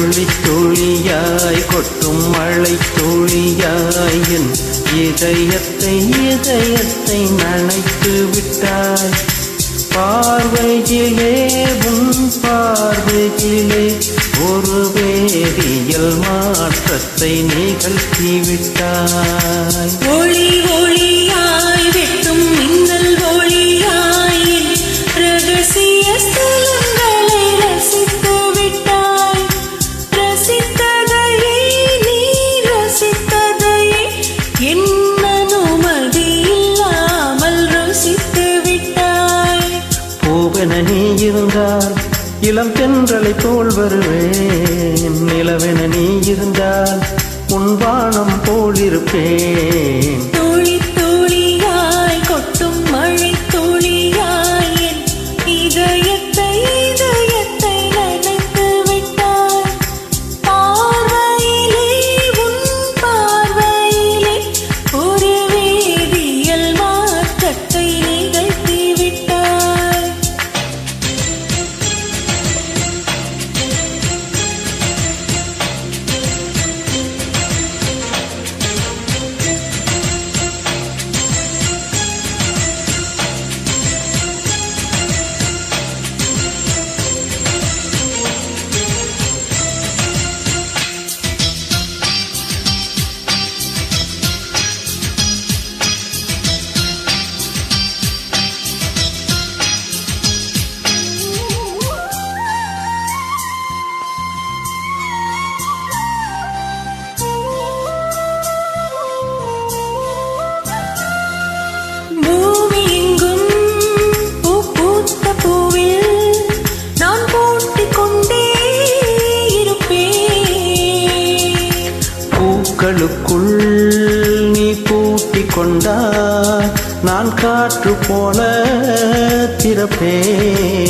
துளி துளியாய் கொட்டும் மழை துளியாய் என் இதயத்தை இதயத்தை நனைத்து விட்டாய். பார்வையிலே உன் பார்வையிலே ஒரு வேதியியல் மாற்றத்தை நிகழ்த்திவிட்டாய். இளம் தென்றலை போல் வருவேன். நிலவென நீ இருந்தால் உன் வானம் போல் இருப்பேன். பூக்களுக்குள் நீ பூட்டிக் கொண்டாய். நான் காற்று போல திறப்பேன்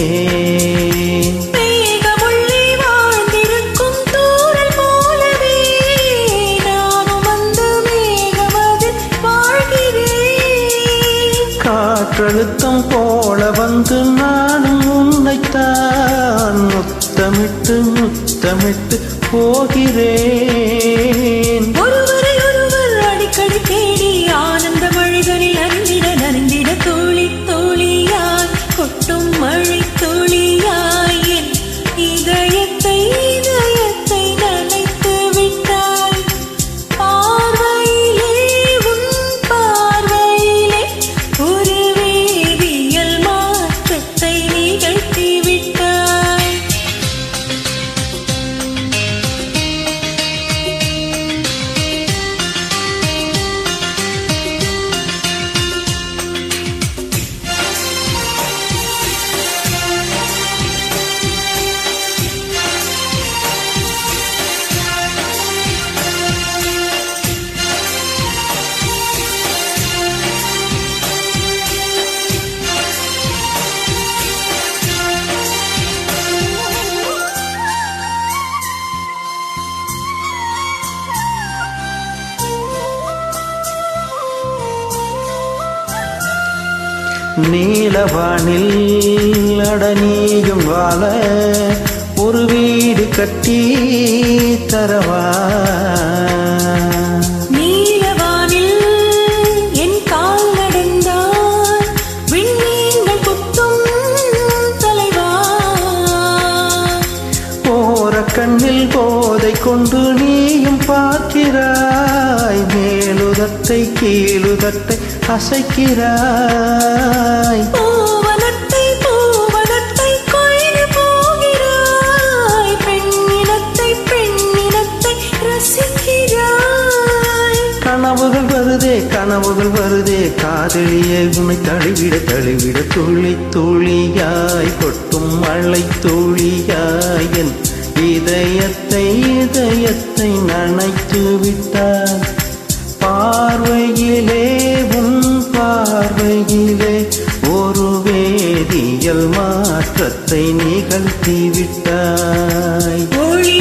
காற்றழுத்தம் போல வந்து நானும் உன்னைத்தான் முத்தமிட்டு முத்தமிட்டு போகிறேன். நீலவானில் அடனியும் வாழ ஒரு வீடு கட்டி தரவா? கண்ணில் போதை கொண்டு நீயும் பார்க்கிறாய் மேலுதத்தை கீழுதத்தை அசைக்கிறாய் பூவனத்தை பூவனத்தை கொய்து போகிறாய். பெண்ணினத்தை பெண்ணினத்தை ரசிக்கிறாய். கனவுகள் வருதே கனவுகள் வருதே. காதலியே உன்னை தழுவிட தழுவிட துளி துளியாய். கொட்டும் மழை துளியாய். என் இதயத்தை இதயத்தை நனைத்து விட்டாய். பார்வையிலே உன் பார்வையிலே ஒரு வேதியல் மாற்றத்தை நிகழ்த்தி விட்டாய் ஒளி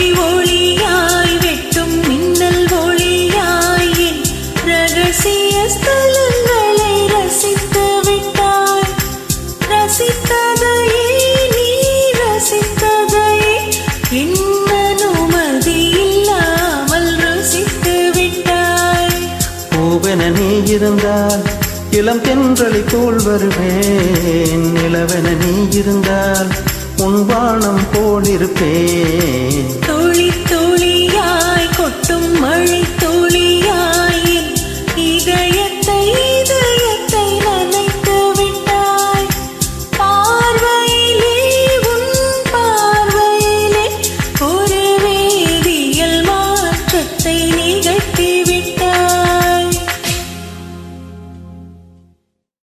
பூவென நீ இருந்தால் இளம் தென்றலை போல் வருவேன். நிலவென நீ இருந்தால் உன் வானம் போல்